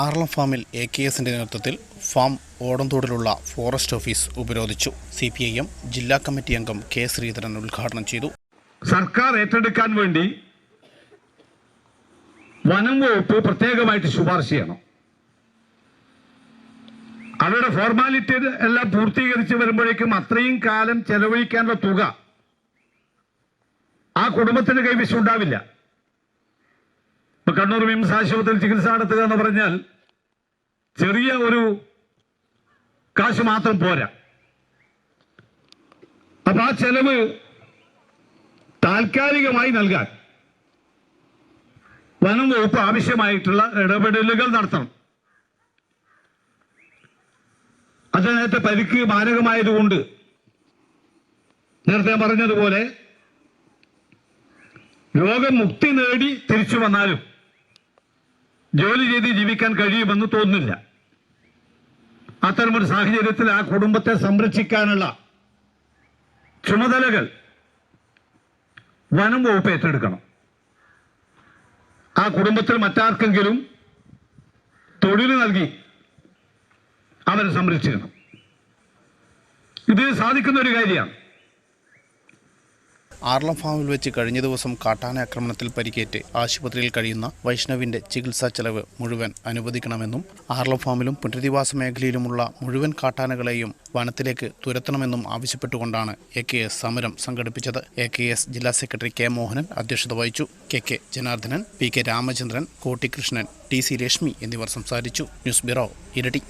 ആർളം ഫാമിൽ A K എസിന്റെ നേതൃത്വത്തിൽ ഫാം ഓടന്തോടിലുള്ള ഫോറസ്റ്റ് ഓഫീസ് ഉപരോധിച്ചു. സി പി ഐ എം ജില്ലാ കമ്മിറ്റി അംഗം കെ ശ്രീധരൻ ഉദ്ഘാടനം ചെയ്തു. സർക്കാർ ഏറ്റെടുക്കാൻ വേണ്ടി വനം വകുപ്പ് പ്രത്യേകമായിട്ട് ശുപാർശ ചെയ്യണം. അവരുടെ ഫോർമാലിറ്റി എല്ലാം പൂർത്തീകരിച്ച് വരുമ്പോഴേക്കും അത്രയും കാലം ചെലവഴിക്കാനുള്ള തുക ആ കുടുംബത്തിന് കൈവശം ഉണ്ടാവില്ല. കണ്ണൂർ മിംസ് ആശുപത്രിയിൽ ചികിത്സ നടത്തുക എന്ന് പറഞ്ഞാൽ ചെറിയ ഒരു കാശ് മാത്രം പോരാ. അപ്പൊ ആ ചെലവ് താൽക്കാലികമായി നൽകാൻ വനം വകുപ്പ് ആവശ്യമായിട്ടുള്ള ഇടപെടലുകൾ നടത്തണം. അത് നേരത്തെ പരിക്ക് മാരകമായതുകൊണ്ട് നേരത്തെ പറഞ്ഞതുപോലെ രോഗമുക്തി നേടി തിരിച്ചു വന്നാലും ജോലി ചെയ്ത് ജീവിക്കാൻ കഴിയുമെന്ന് തോന്നുന്നില്ല. അത്തരമൊരു സാഹചര്യത്തിൽ ആ കുടുംബത്തെ സംരക്ഷിക്കാനുള്ള ചുമതലകൾ വനം വകുപ്പ് ഏറ്റെടുക്കണം. ആ കുടുംബത്തിൽ മറ്റാർക്കെങ്കിലും തൊഴിൽ നൽകി അവരെ സംരക്ഷിക്കണം. ഇത് സാധിക്കുന്ന ഒരു കാര്യമാണ്. ആർളം ഫാമിൽ വെച്ച് കഴിഞ്ഞ ദിവസം കാട്ടാന ആക്രമണത്തിൽ പരിക്കേറ്റ് ആശുപത്രിയിൽ കഴിയുന്ന വൈഷ്ണവിന്റെ ചികിത്സാ ചെലവ് മുഴുവൻ അനുവദിക്കണമെന്നും ആർളം ഫാമിലും പുനരധിവാസ മേഖലയിലുമുള്ള മുഴുവൻ കാട്ടാനകളെയും വനത്തിലേക്ക് തുരത്തണമെന്നും ആവശ്യപ്പെട്ടുകൊണ്ടാണ് എ കെ എസ് സമരം സംഘടിപ്പിച്ചത്. എ കെ എസ് ജില്ലാ സെക്രട്ടറി കെ മോഹനൻ അധ്യക്ഷത വഹിച്ചു. K K Janardhanan P K Ramachandran Kottikrishnan T C Reshmi എന്നിവർ സംസാരിച്ചു. ന്യൂസ് ബ്യൂറോ ഇരട്ടി.